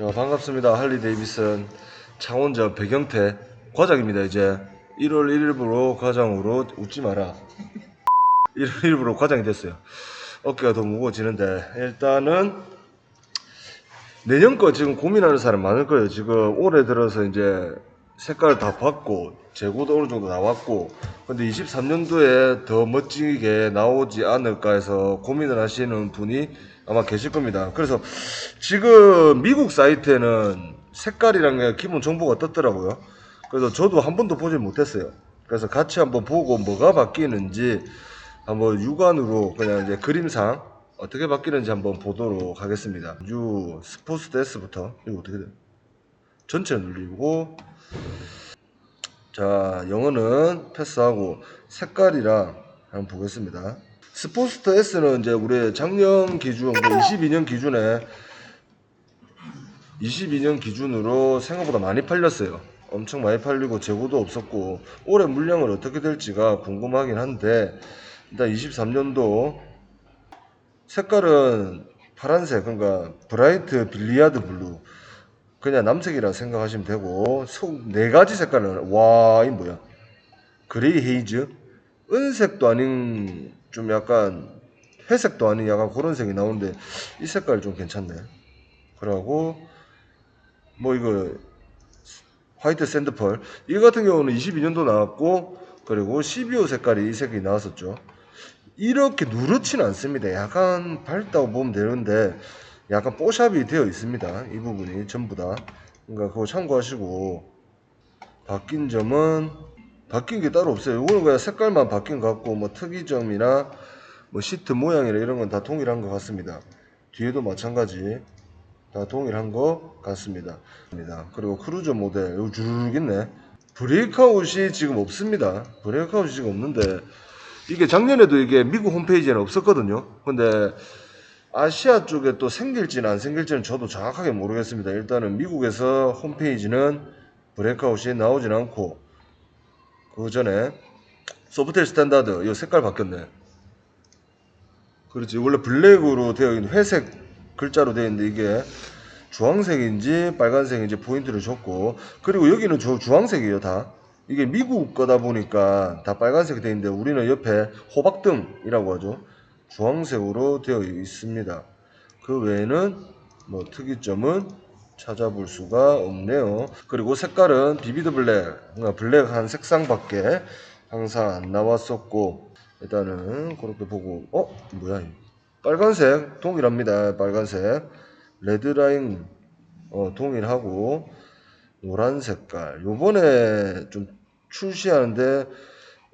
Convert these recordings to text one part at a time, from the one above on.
자, 반갑습니다. 할리 데이비슨 창원자 배경태 과장입니다. 이제 1월 1일부로 과장으로 웃지 마라. 1월 1일부로 과장이 됐어요. 어깨가 더 무거워지는데 일단은 내년 거 지금 고민하는 사람 많을 거예요. 지금 올해 들어서 이제 색깔 다 봤고 재고도 어느 정도 나왔고 근데 23년도에 더 멋지게 나오지 않을까 해서 고민을 하시는 분이 아마 계실 겁니다. 그래서 지금 미국 사이트에는 색깔이랑 게 기본 정보가 떴더라고요. 그래서 저도 한 번도 보지 못했어요. 그래서 같이 한번 보고 뭐가 바뀌는지 한번 육안으로 그냥 이제 그림상 어떻게 바뀌는지 한번 보도록 하겠습니다. 유 스포츠 데스부터 이거 어떻게 돼? 전체 눌리고 자 영어는 패스하고 색깔이랑 한번 보겠습니다. 스포츠터 S는 이제 우리 작년 기준, 22년 기준에 22년 기준으로 생각보다 많이 팔렸어요. 엄청 많이 팔리고 재고도 없었고 올해 물량은 어떻게 될지가 궁금하긴 한데 일단 23년도 색깔은 파란색 그러니까 브라이트 빌리아드 블루 그냥 남색이라 생각하시면 되고 속네 가지 색깔은 와 이 뭐야 그레이 헤이즈 은색도 아닌 좀 약간 회색도 아닌 약간 그런 색이 나오는데 이 색깔 좀 괜찮네. 그러고 뭐 이거 화이트 샌드펄. 이거 같은 경우는 22년도 나왔고 그리고 12호 색깔이 이 색이 나왔었죠. 이렇게 누렇지는 않습니다. 약간 밝다고 보면 되는데 약간 뽀샵이 되어 있습니다. 이 부분이 전부 다. 그러니까 그거 참고하시고 바뀐 점은 바뀐 게 따로 없어요 이거는 그냥 색깔만 바뀐 것 같고 뭐 특이점이나 뭐 시트 모양이나 이런 건 다 동일한 것 같습니다 뒤에도 마찬가지 다 동일한 것 같습니다. 그리고 크루저 모델 여기 주르륵 있네. 브레이크아웃이 지금 없습니다. 브레이크아웃이 지금 없는데 이게 작년에도 이게 미국 홈페이지에는 없었거든요. 근데 아시아 쪽에 또 생길지는 안 생길지는 저도 정확하게 모르겠습니다. 일단은 미국에서 홈페이지는 브레이크아웃이 나오진 않고 그 전에 소프트웨어 스탠다드 이 색깔 바뀌었네. 그렇지. 원래 블랙으로 되어 있는 회색 글자로 되어 있는데 이게 주황색인지 빨간색인지 포인트를 줬고 그리고 여기는 저 주황색이에요 다. 이게 미국 거다 보니까 다 빨간색이 되어 있는데 우리는 옆에 호박등이라고 하죠. 주황색으로 되어 있습니다. 그 외에는 뭐 특이점은 찾아볼 수가 없네요. 그리고 색깔은 비비드 블랙 그러니까 블랙 한 색상밖에 항상 안 나왔었고 일단은 그렇게 보고 어? 뭐야 빨간색 동일합니다. 빨간색. 레드라인 어, 동일하고 노란 색깔. 요번에 좀 출시하는데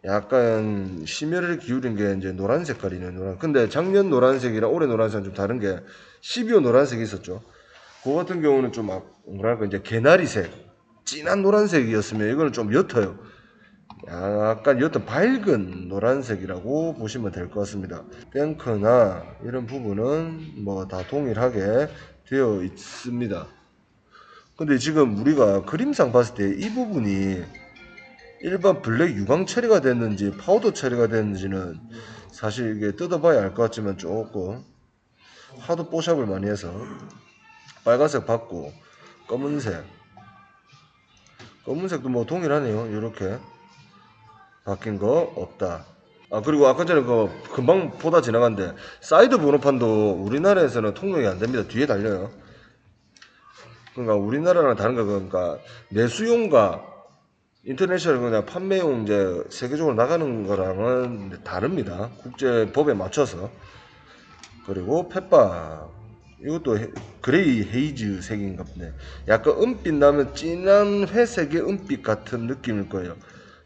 약간 심혈을 기울인 게 이제 노란 색깔이네 노란. 근데 작년 노란색이랑 올해 노란색은 좀 다른 게 12호 노란색이 있었죠 그 같은 경우는 좀막 뭐랄까 이제 개나리색 진한 노란색이었으면 이거는 좀 옅어요 약간 여튼 밝은 노란색이라고 보시면 될 것 같습니다. 탱크나 이런 부분은 뭐 다 동일하게 되어 있습니다. 근데 지금 우리가 그림상 봤을 때 이 부분이 일반 블랙 유광 처리가 됐는지 파우더 처리가 됐는지는 사실 이게 뜯어봐야 알 것 같지만 조금 하도 뽀샵을 많이 해서 빨간색 받고 검은색 검은색도 뭐 동일하네요 이렇게 바뀐 거 없다. 아 그리고 아까 전에 그 금방 보다 지나갔는데 사이드 번호판도 우리나라에서는 통용이 안 됩니다. 뒤에 달려요. 그러니까 우리나라랑 다른 거 그러니까 내수용과 인터내셔널 그냥 판매용 이제 세계적으로 나가는 거랑은 다릅니다. 국제 법에 맞춰서 그리고 펫바 이것도 헤- 그레이 헤이즈 색인가 보네. 약간 은빛 나면 진한 회색의 은빛 같은 느낌일 거예요.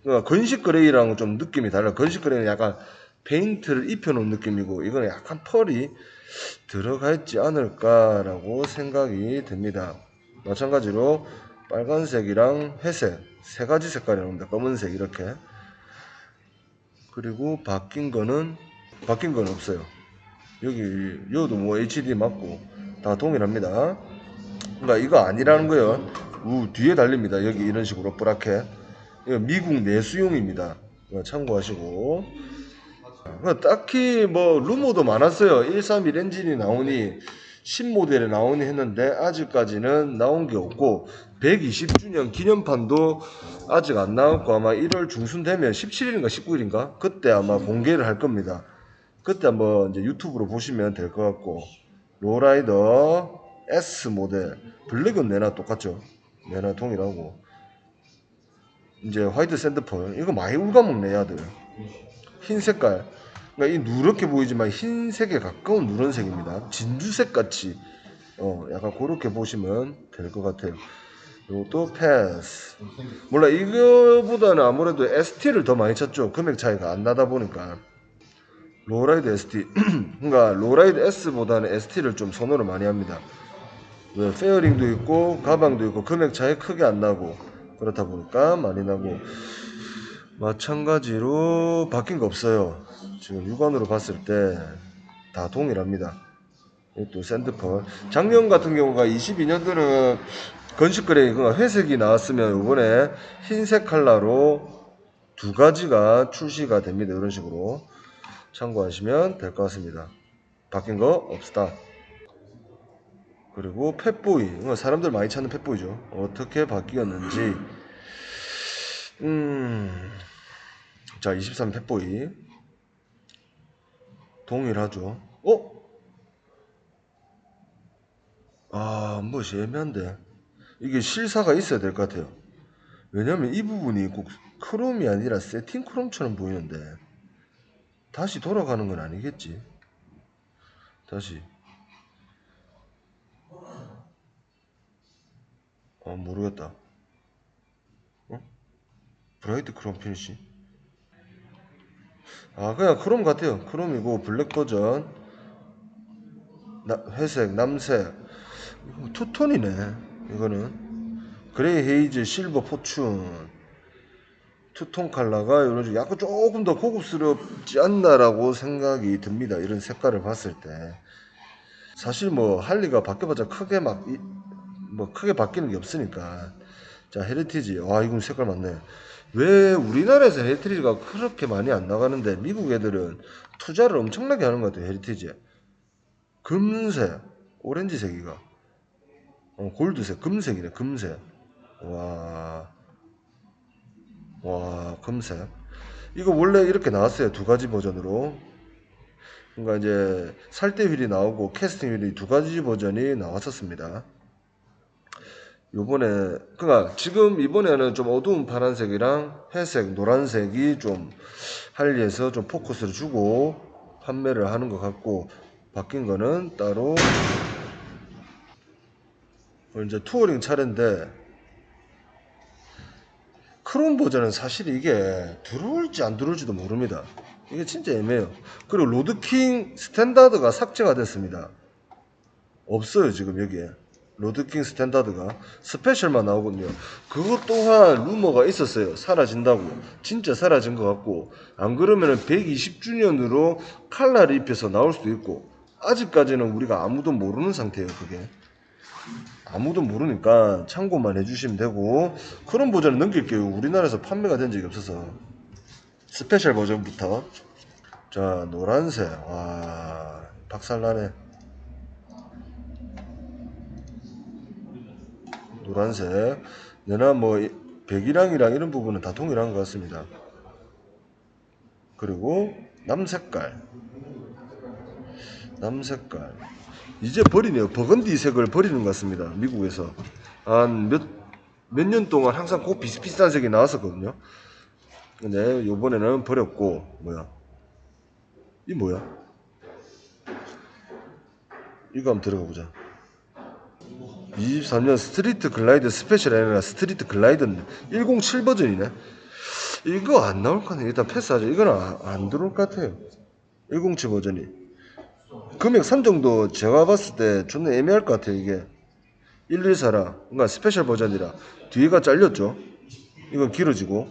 그러니까 건식 그레이랑은 좀 느낌이 달라. 건식 그레이는 약간 페인트를 입혀놓은 느낌이고 이거는 약간 펄이 들어가 있지 않을까라고 생각이 듭니다. 마찬가지로 빨간색이랑 회색 세 가지 색깔이 나옵니다. 검은색 이렇게 그리고 바뀐 거는 바뀐 건 없어요. 여기 여기도 뭐 HD 맞고 다 동일합니다. 그러니까 이거 아니라는 거예요. 우 뒤에 달립니다. 여기 이런 식으로 브라켓. 이거 미국 내수용입니다. 참고하시고. 그러니까 딱히 뭐 루머도 많았어요. 131 엔진이 나오니 신모델에 나오니 했는데 아직까지는 나온 게 없고 120주년 기념판도 아직 안 나왔고 아마 1월 중순 되면 17일인가 19일인가 그때 아마 공개를 할 겁니다. 그때 한번 이제 유튜브로 보시면 될 것 같고 로라이더 S 모델. 블랙은 내나 똑같죠. 내나 동일하고. 이제 화이트 샌드펄. 이거 많이 울가먹네 야들. 흰 색깔. 그러니까 이 누렇게 보이지만 흰색에 가까운 누런색입니다. 진주색 같이. 어 약간 그렇게 보시면 될 것 같아요. 이것도 패스. 몰라 이거보다는 아무래도 ST를 더 많이 찾죠. 금액 차이가 안 나다 보니까 로라이드 ST 그러니까 로라이드 S보다는 ST를 좀 선호를 많이 합니다. 왜 페어링도 있고 가방도 있고 금액 차이 크게 안 나고 그렇다 보니까 많이 나고. 마찬가지로 바뀐 거 없어요. 지금 육안으로 봤을 때 다 동일합니다. 이것도 샌드펄. 작년 같은 경우가 22년도는 건식 그레이 그러니까 회색이 나왔으면 이번에 흰색 컬러로 두 가지가 출시가 됩니다. 이런 식으로 참고하시면 될 것 같습니다 바뀐 거 없다 그리고 펫보이 사람들 많이 찾는 펫보이죠 어떻게 바뀌었는지 음, 자, 23 펫보이. 동일하죠. 어? 아, 뭐지, 애매한데. 이게 실사가 있어야 될 것 같아요. 왜냐면 이 부분이 꼭 크롬이 아니라 세팅 크롬처럼 보이는데. 다시 돌아가는 건 아니겠지. 다시. 어, 모르겠다. 어? 브라이트 크롬 피니시. 아 그냥 크롬 같아요 크롬이고 블랙 버전 나, 회색 남색 이거 투톤이네 이거는 그레이 헤이즈 실버 포춘 투톤 컬러가 이런 식으로 약간 조금 더 고급스럽지 않나라고 생각이 듭니다. 이런 색깔을 봤을 때. 사실 뭐 할리가 바뀌어봤자 크게 막뭐 크게 바뀌는 게 없으니까. 자 헤리티지. 와 이건 색깔 맞네. 왜 우리나라에서 헤리티지가 그렇게 많이 안 나가는데 미국 애들은 투자를 엄청나게 하는 것 같아요 헤리티지에 금색 오렌지색이가. 어, 골드색 금색이네 금색. 와, 와 금색 이거 원래 이렇게 나왔어요 두 가지 버전으로. 그러니까 이제 살대 휠이 나오고 캐스팅 휠이 두 가지 버전이 나왔었습니다. 요번에 그니까 지금 이번에는 좀 어두운 파란색이랑 회색, 노란색이 좀 할리에서 좀 포커스를 주고 판매를 하는 것 같고 바뀐 거는 따로 이제 투어링 차례인데 크롬 버전은 사실 이게 들어올지 안 들어올지도 모릅니다. 이게 진짜 애매해요. 그리고 로드킹 스탠다드가 삭제가 됐습니다. 없어요 지금 여기에. 로드킹 스탠다드가 스페셜만 나오거든요. 그것 또한 루머가 있었어요. 사라진다고. 진짜 사라진 것 같고 안 그러면 120주년으로 칼라를 입혀서 나올 수도 있고 아직까지는 우리가 아무도 모르는 상태예요. 그게. 아무도 모르니까 참고만 해주시면 되고 그런 버전을 넘길게요. 우리나라에서 판매가 된 적이 없어서. 스페셜 버전부터. 자 노란색. 와 박살나네. 노란색. 내나 뭐 백이랑이랑 이런 부분은 다 동일한 것 같습니다. 그리고 남색깔. 남색깔 이제 버리네요 버건디 색을 버리는 것 같습니다 미국에서 한 몇 몇 년 동안 항상 꼭 비슷비슷한 색이 나왔었거든요 근데 요번에는 버렸고 뭐야 이 뭐야 이거 한번 들어가 보자 23년 스트리트 글라이드 스페셜 아니라 스트리트 글라이드 107 버전이네. 이거 안 나올 거 같네. 일단 패스하죠. 이거는 안, 안 들어올 것 같아요. 107 버전이. 금액 산정도 제가 봤을 때 존나 애매할 것 같아요. 이게 114라. 그러니까 스페셜 버전이라 뒤가 잘렸죠. 이건 길어지고.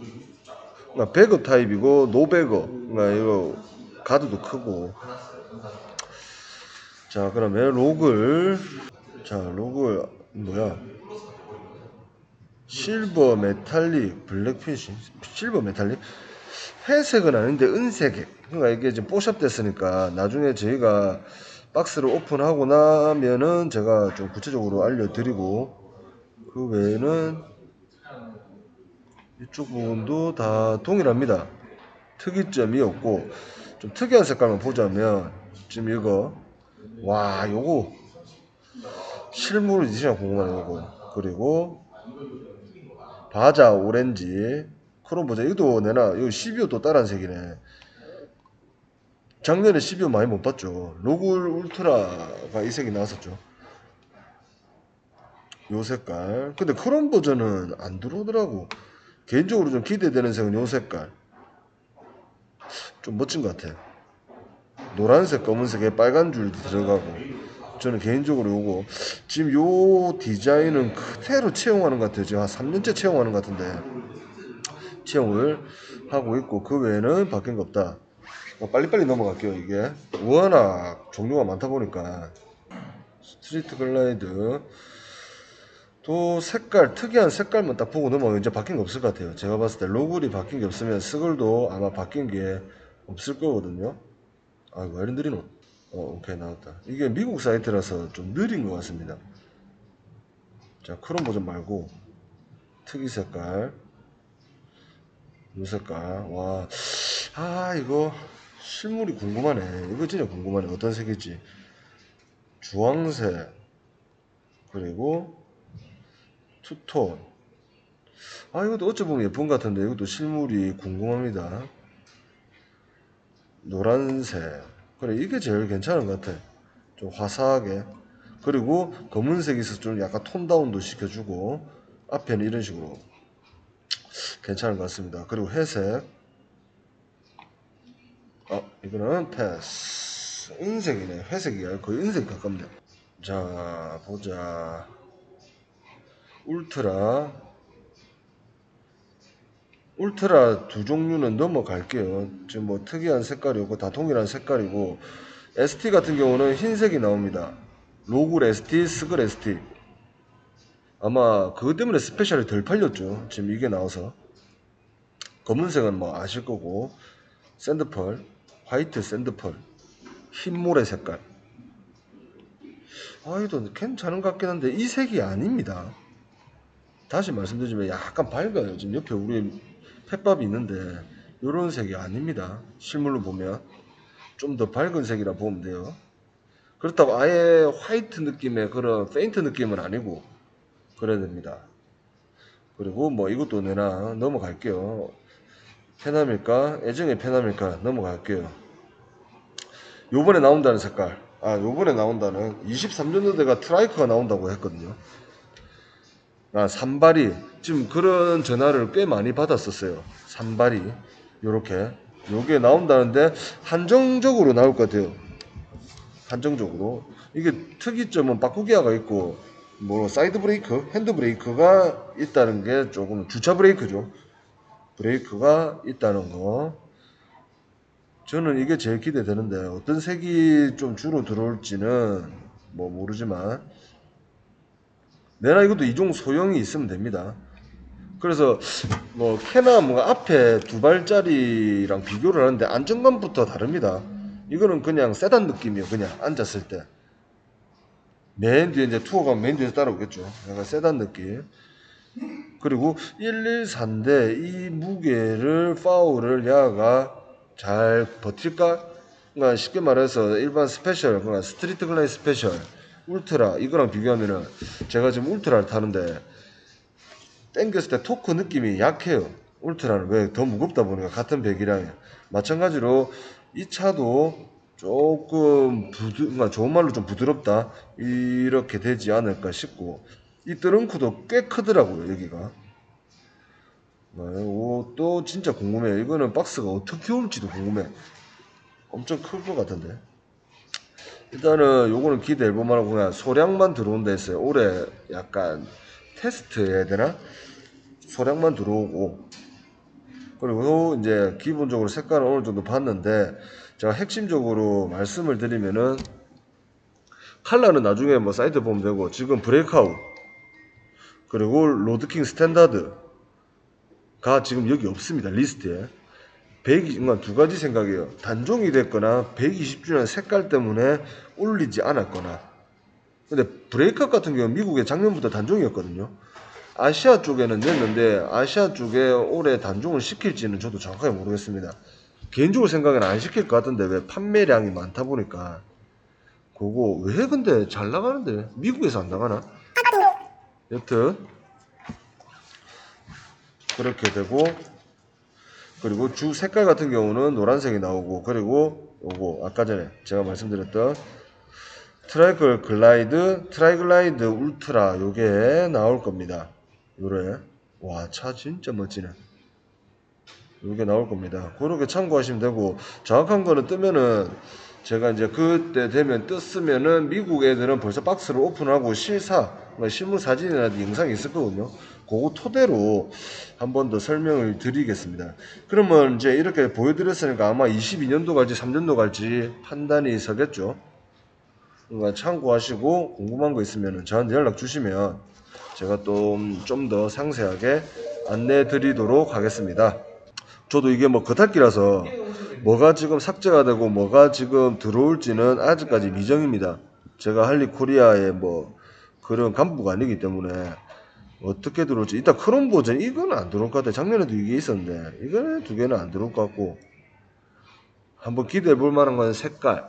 그러니까 백업 타입이고 노백업. 그러니까 이거 가드도 크고. 자 그러면 록을 자 로고 뭐야 실버 메탈릭 블랙 피쉬 실버 메탈릭 회색은 아닌데 은색에 그러니까 이게 지금 뽀샵 됐으니까 나중에 저희가 박스를 오픈하고 나면은 제가 좀 구체적으로 알려드리고 그 외에는 이쪽 부분도 다 동일합니다. 특이점이 없고 좀 특이한 색깔만 보자면 지금 이거 와 요거 실물이 진짜 궁금하네 요거. 그리고 바자 오렌지 크롬 보자. 이것도 내나 이거 12호 또 다른 색이네 작년에 12호 많이 못 봤죠. 로글 울트라가 이 색이 나왔었죠. 요 색깔. 근데 크롬 버전은 안 들어오더라고. 개인적으로 좀 기대되는 색은 요 색깔. 좀 멋진 것 같아. 노란색 검은색에 빨간 줄도 들어가고. 저는 개인적으로 요거 지금 요 디자인은 그대로 채용하는 것 같아요. 지금 한 3년째 채용하는 것 같은데. 채용을 하고 있고 그 외에는 바뀐 거 없다. 어, 빨리빨리 넘어갈게요 이게. 워낙 종류가 많다 보니까. 스트리트 글라이드. 또 색깔 특이한 색깔만 딱 보고 넘어가면 이제 바뀐 거 없을 것 같아요. 제가 봤을 때 로글이 바뀐 게 없으면 스글도 아마 바뀐 게 없을 거거든요. 아이고 왜 이리 느리노. 어 오케이 나왔다. 이게 미국 사이트라서 좀 느린 것 같습니다. 자 크롬 버전 말고 특이 색깔. 이 색깔. 와 아 이거 실물이 궁금하네. 이거 진짜 궁금하네. 어떤 색일지. 주황색 그리고 투톤. 아 이것도 어찌 보면 예쁜 것 같은데 이것도 실물이 궁금합니다. 노란색. 그래 이게 제일 괜찮은 것 같아. 좀 화사하게. 그리고 검은색이 있어서 좀 약간 톤 다운도 시켜주고 앞에는 이런 식으로. 괜찮은 것 같습니다. 그리고 회색. 어 이거는 패스 은색이네 회색이 아니라 거의 은색 가깝네 자 보자 울트라 울트라 두 종류는 넘어갈게요. 지금 뭐 특이한 색깔이고 다 동일한 색깔이고 ST 같은 경우는 흰색이 나옵니다. 로글 ST, 스글 ST. 아마 그것 때문에 스페셜이 덜 팔렸죠. 지금 이게 나와서 검은색은 뭐 아실 거고 샌드펄, 화이트 샌드펄, 흰 모래 색깔. 아, 이도 괜찮은 것 같긴 한데 이 색이 아닙니다. 다시 말씀드리지만 약간 밝아요. 지금 옆에 우리 펫밥이 있는데 이런 색이 아닙니다. 실물로 보면 좀 더 밝은 색이라 보면 돼요. 그렇다고 아예 화이트 느낌의 그런 페인트 느낌은 아니고 그래야 됩니다. 그리고 뭐 이것도 내나 넘어갈게요. 페남일까? 애정의 페남일까? 넘어갈게요. 요번에 나온다는 색깔. 아, 요번에 나온다는 23년도대가 트라이크가 나온다고 했거든요. 아, 산발이 지금 그런 전화를 꽤 많이 받았었어요. 산발이 요렇게 요게 나온다는데 한정적으로 나올 것 같아요. 한정적으로 이게 특이점은 바꾸기화가 있고 뭐 사이드 브레이크, 핸드 브레이크가 있다는 게 조금 주차 브레이크죠. 브레이크가 있다는 거. 저는 이게 제일 기대되는데 어떤 색이 좀 주로 들어올지는 뭐 모르지만 내나 이것도 이종 소형이 있으면 됩니다. 그래서 뭐 캐나 뭔가 앞에 두 발짜리랑 비교를 하는데 안정감부터 다릅니다. 이거는 그냥 세단 느낌이에요. 그냥 앉았을 때. 맨 뒤에 이제 투어가 맨 뒤에서 따라오겠죠. 약간 세단 느낌. 그리고 114인데 이 무게를 파울을 야가 잘 버틸까? 그러니까 쉽게 말해서 일반 스페셜, 그러니까 스트리트 글라이 스페셜, 울트라 이거랑 비교하면은 제가 지금 울트라를 타는데 땡겼을 때 토크 느낌이 약해요. 울트라는 왜 더 무겁다 보니까 같은 배기량에 마찬가지로 이 차도 조금 부드, 그러니까 좋은 말로 좀 부드럽다 이렇게 되지 않을까 싶고 이 트렁크도 꽤 크더라고요 여기가. 네, 오, 또 진짜 궁금해요. 이거는 박스가 어떻게 올지도 궁금해. 엄청 클 것 같은데. 일단은 요거는 기대해 볼만하고 그냥 소량만 들어온다 했어요. 올해 약간 테스트 해야 되나? 소량만 들어오고 그리고 이제 기본적으로 색깔은 어느 정도 봤는데 제가 핵심적으로 말씀을 드리면은 칼라는 나중에 뭐 사이트 보면 되고 지금 브레이크아웃 그리고 로드킹 스탠다드가 지금 여기 없습니다 리스트에 100, 그러니까 두 가지 생각이에요. 단종이 됐거나 120주년 색깔 때문에 올리지 않았거나. 근데 브레이크업 같은 경우는 미국에 작년부터 단종이었거든요. 아시아 쪽에는 냈는데 아시아 쪽에 올해 단종을 시킬지는 저도 정확하게 모르겠습니다. 개인적으로 생각은 안 시킬 것 같은데 왜 판매량이 많다 보니까 그거 왜 근데 잘 나가는데 미국에서 안 나가나? 여튼 그렇게 되고 그리고 주 색깔 같은 경우는 노란색이 나오고 그리고 요거 아까 전에 제가 말씀드렸던 트라이클 글라이드 트라이글라이드 울트라 요게 나올 겁니다. 요래. 와 차 진짜 멋지네. 요게 나올 겁니다. 그렇게 참고하시면 되고 정확한 거는 뜨면은 제가 이제 그때 되면 떴으면은 미국 애들은 벌써 박스를 오픈하고 실사 그러니까 실물 사진이나 영상이 있을 거거든요. 그거 토대로 한 번 더 설명을 드리겠습니다. 그러면 이제 이렇게 보여드렸으니까 아마 22년도 갈지 3년도 갈지 판단이 서겠죠. 그러니까 참고하시고 궁금한 거 있으면 저한테 연락 주시면 제가 또좀더 상세하게 안내 드리도록 하겠습니다. 저도 이게 뭐 겉핥기라서 뭐가 지금 삭제가 되고 뭐가 지금 들어올지는 아직까지 미정입니다. 제가 할리 코리아의 뭐 그런 간부가 아니기 때문에 어떻게 들어올지 일단 크롬 버전 이거는 안 들어올 것 같아요. 작년에도 이게 있었는데 이거는 두 개는 안 들어올 것 같고 한번 기대해 볼 만한 건 색깔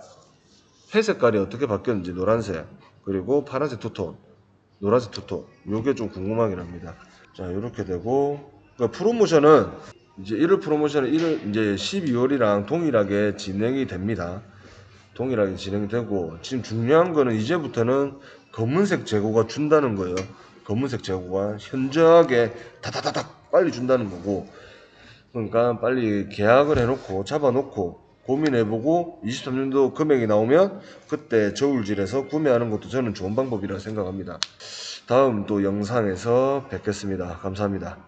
회색깔이 어떻게 바뀌었는지 노란색 그리고 파란색 투톤 노란색 투톤 요게 좀 궁금하긴 합니다 자 이렇게 되고 그러니까 프로모션은 이제 1월 프로모션은 1월 이제 12월이랑 동일하게 진행이 됩니다 동일하게 진행되고 지금 중요한 거는 이제부터는 검은색 재고가 준다는 거예요 검은색 재고가 현저하게 다다다닥 빨리 준다는 거고 그러니까 빨리 계약을 해놓고 잡아놓고 고민해보고 23년도 금액이 나오면 그때 저울질에서 구매하는 것도 저는 좋은 방법이라 생각합니다. 다음 또 영상에서 뵙겠습니다. 감사합니다.